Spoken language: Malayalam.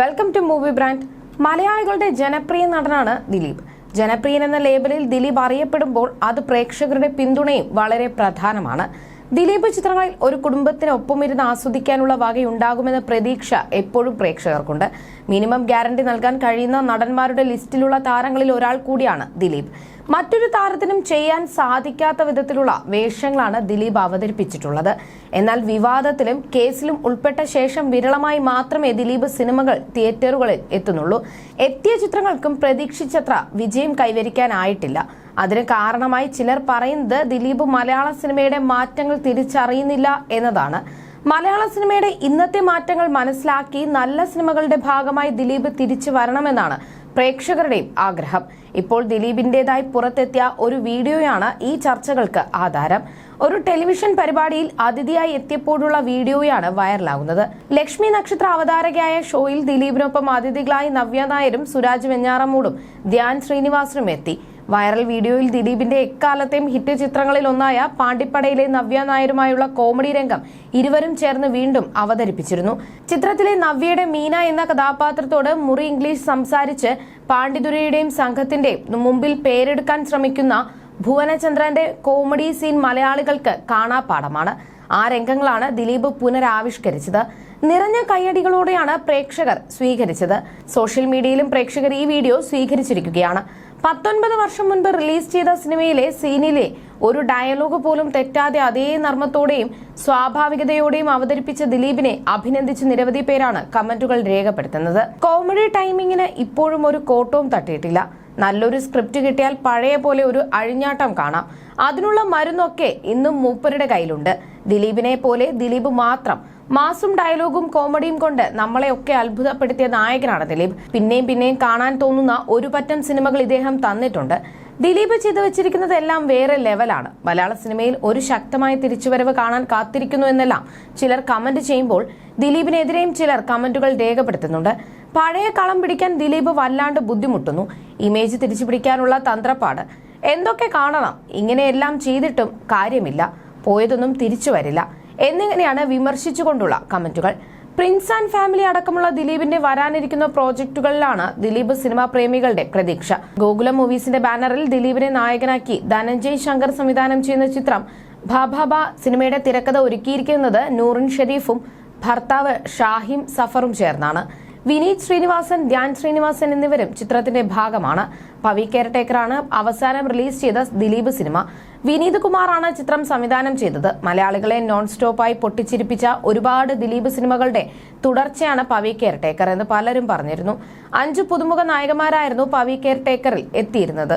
വെൽക്കം ടു മൂവി ബ്രാൻഡ് മലയാളികളുടെ ജനപ്രിയ നടനാണ് ദിലീപ്. ജനപ്രിയൻ എന്ന ലേബലിൽ ദിലീപ് അറിയപ്പെടുമ്പോൾ അത് പ്രേക്ഷകരുടെ പിന്തുണയും വളരെ പ്രധാനമാണ്. ദിലീപ് ചിത്രങ്ങളിൽ ഒരു കുടുംബത്തിനൊപ്പമിരുന്ന് ആസ്വദിക്കാനുള്ള വകയുണ്ടാകുമെന്ന പ്രതീക്ഷ എപ്പോഴും പ്രേക്ഷകർക്കുണ്ട്. മിനിമം ഗ്യാരണ്ടി നൽകാൻ കഴിയുന്ന നടന്മാരുടെ ലിസ്റ്റിലുള്ള താരങ്ങളിൽ ഒരാൾ കൂടിയാണ് ദിലീപ്. മറ്റൊരു താരത്തിനും ചെയ്യാൻ സാധിക്കാത്ത വിധത്തിലുള്ള വേഷങ്ങളാണ് ദിലീപ് അവതരിപ്പിച്ചിട്ടുള്ളത്. എന്നാൽ വിവാദത്തിലും കേസിലും ഉൾപ്പെട്ട ശേഷം വിരളമായി മാത്രമേ ദിലീപ് സിനിമകൾ തിയേറ്ററുകളിൽ എത്തുന്നുള്ളൂ. എത്തിയ ചിത്രങ്ങൾക്കും പ്രതീക്ഷിച്ചത്ര വിജയം കൈവരിക്കാനായിട്ടില്ല. അതിന് കാരണമായി ചിലർ പറയുന്നത് ദിലീപ് മലയാള സിനിമയുടെ മാറ്റങ്ങൾ തിരിച്ചറിയുന്നില്ല എന്നതാണ്. മലയാള സിനിമയുടെ ഇന്നത്തെ മാറ്റങ്ങൾ മനസ്സിലാക്കി നല്ല സിനിമകളുടെ ഭാഗമായി ദിലീപ് തിരിച്ചു വരണമെന്നാണ് പ്രേക്ഷകരുടെയും ആഗ്രഹം. ഇപ്പോൾ ദിലീപിന്റേതായി പുറത്തെത്തിയ ഒരു വീഡിയോയാണ് ഈ ചർച്ചകൾക്ക് ആധാരം. ഒരു ടെലിവിഷൻ പരിപാടിയിൽ അതിഥിയായി എത്തിയപ്പോഴുള്ള വീഡിയോയാണ് വൈറലാകുന്നത് ലക്ഷ്മി നക്ഷത്ര അവതാരകയായ ഷോയിൽ ദിലീപിനൊപ്പം അതിഥികളായി നവ്യ നായരും സുരാജ് വെഞ്ഞാറമ്മൂടും ധ്യാൻ ശ്രീനിവാസനും എത്തി. വൈറൽ വീഡിയോയിൽ ദിലീപിന്റെ എക്കാലത്തെയും ഹിറ്റ് ചിത്രങ്ങളിൽ ഒന്നായ പാണ്ടിപ്പടയിലെ നവ്യ നായരുമായുള്ള കോമഡി രംഗം ഇരുവരും ചേർന്ന് വീണ്ടും അവതരിപ്പിച്ചിരുന്നു. ചിത്രത്തിലെ നവ്യയുടെ മീന എന്ന കഥാപാത്രത്തോട് മുറി ഇംഗ്ലീഷ് സംസാരിച്ച് പാണ്ഡിതുരയുടെയും സംഘത്തിന്റെയും മുമ്പിൽ പേരെടുക്കാൻ ശ്രമിക്കുന്ന ഭുവനചന്ദ്രന്റെ കോമഡി സീൻ മലയാളികൾക്ക് കാണാപ്പാടമാണ് ആ രംഗങ്ങളാണ് ദിലീപ് പുനരാവിഷ്കരിച്ചത്. നിറഞ്ഞ കയ്യടികളോടെയാണ് പ്രേക്ഷകർ സ്വീകരിച്ചത്. സോഷ്യൽ മീഡിയയിലും പ്രേക്ഷകർ ഈ വീഡിയോ സ്വീകരിച്ചിരിക്കുകയാണ്. പത്തൊൻപത് വർഷം മുൻപ് റിലീസ് ചെയ്ത സിനിമയിലെ സീനിലെ ഒരു ഡയലോഗ് പോലും തെറ്റാതെ അതേ നർമ്മത്തോടെയും സ്വാഭാവികതയോടെയും അവതരിപ്പിച്ച ദിലീപിനെ അഭിനന്ദിച്ച് നിരവധി പേരാണ് കമന്റുകൾ രേഖപ്പെടുത്തുന്നത്. കോമഡി ടൈമിങ്ങിന് ഇപ്പോഴും ഒരു കോട്ടവും തട്ടിയിട്ടില്ല. നല്ലൊരു സ്ക്രിപ്റ്റ് കിട്ടിയാൽ പഴയ പോലെ ഒരു അഴിഞ്ഞാട്ടം കാണാം. അതിനുള്ള മരുന്നൊക്കെ ഇന്നും മൂപ്പരുടെ കയ്യിലുണ്ട്. ദിലീപിനെ പോലെ ദിലീപ് മാത്രം മാസും ഡയലോഗും കോമഡിയും കൊണ്ട് നമ്മളെ നമ്മളെയൊക്കെ അത്ഭുതപ്പെടുത്തിയ നായകനാണ് ദിലീപ്. പിന്നെയും പിന്നെയും കാണാൻ തോന്നുന്ന ഒരു പറ്റം സിനിമകൾ ഇദ്ദേഹം തന്നിട്ടുണ്ട്. ദിലീപ് ചെയ്തു വെച്ചിരിക്കുന്നത് എല്ലാം വേറെ ലെവലാണ്. മലയാള സിനിമയിൽ ഒരു ശക്തമായ തിരിച്ചുവരവ് കാണാൻ കാത്തിരിക്കുന്നു എന്നെല്ലാം ചിലർ കമന്റ് ചെയ്യുമ്പോൾ ദിലീപിനെതിരെയും ചിലർ കമന്റുകൾ രേഖപ്പെടുത്തുന്നുണ്ട്. പഴയ കളം പിടിക്കാൻ ദിലീപ് വല്ലാണ്ട് ബുദ്ധിമുട്ടുന്നു. ഇമേജ് തിരിച്ചു പിടിക്കാനുള്ള തന്ത്രപ്പാട്. എന്തൊക്കെ കാണണം? ഇങ്ങനെയെല്ലാം ചെയ്തിട്ടും കാര്യമില്ല. പോയതൊന്നും തിരിച്ചു വരില്ല. എന്നിങ്ങനെയാണ് വിമർശിച്ചുകൊണ്ടുള്ള കമന്റുകൾ. പ്രിൻസ് ആൻഡ് ഫാമിലി അടക്കമുള്ള ദിലീപിന്റെ വരാനിരിക്കുന്ന പ്രോജക്റ്റുകളിലാണ് ദിലീപ് സിനിമാ പ്രേമികളുടെ പ്രതീക്ഷ. ഗോകുലം മൂവീസിന്റെ ബാനറിൽ ദിലീപിനെ നായകനാക്കി ധനഞ്ജയ് ശങ്കർ സംവിധാനം ചെയ്യുന്ന ചിത്രം ഭാഭാബ സിനിമയുടെ തിരക്കഥ ഒരുക്കിയിരിക്കുന്നത് നൂറിൻ ഷെരീഫും ഭർത്താവ് ഷാഹിം സഫറും ചേർന്നാണ്. വിനീത് ശ്രീനിവാസൻ ധ്യാൻ ശ്രീനിവാസൻ എന്നിവരും ചിത്രത്തിന്റെ ഭാഗമാണ്. പവി കെയർടേക്കറാണ് അവസാനം റിലീസ് ചെയ്ത ദിലീപ് സിനിമ. വിനീത് കുമാറാണ് ചിത്രം സംവിധാനം ചെയ്തത്. മലയാളികളെ നോൺ സ്റ്റോപ്പായി പൊട്ടിച്ചിരിപ്പിച്ച ഒരുപാട് ദിലീപ് സിനിമകളുടെ തുടർച്ചയാണ് പവി കെയർടേക്കർ എന്ന് പലരും പറഞ്ഞിരുന്നു. അഞ്ചു പുതുമുഖ നായകന്മാരായിരുന്നു പവി കെയർടേക്കറിൽ എത്തിയിരുന്നത്.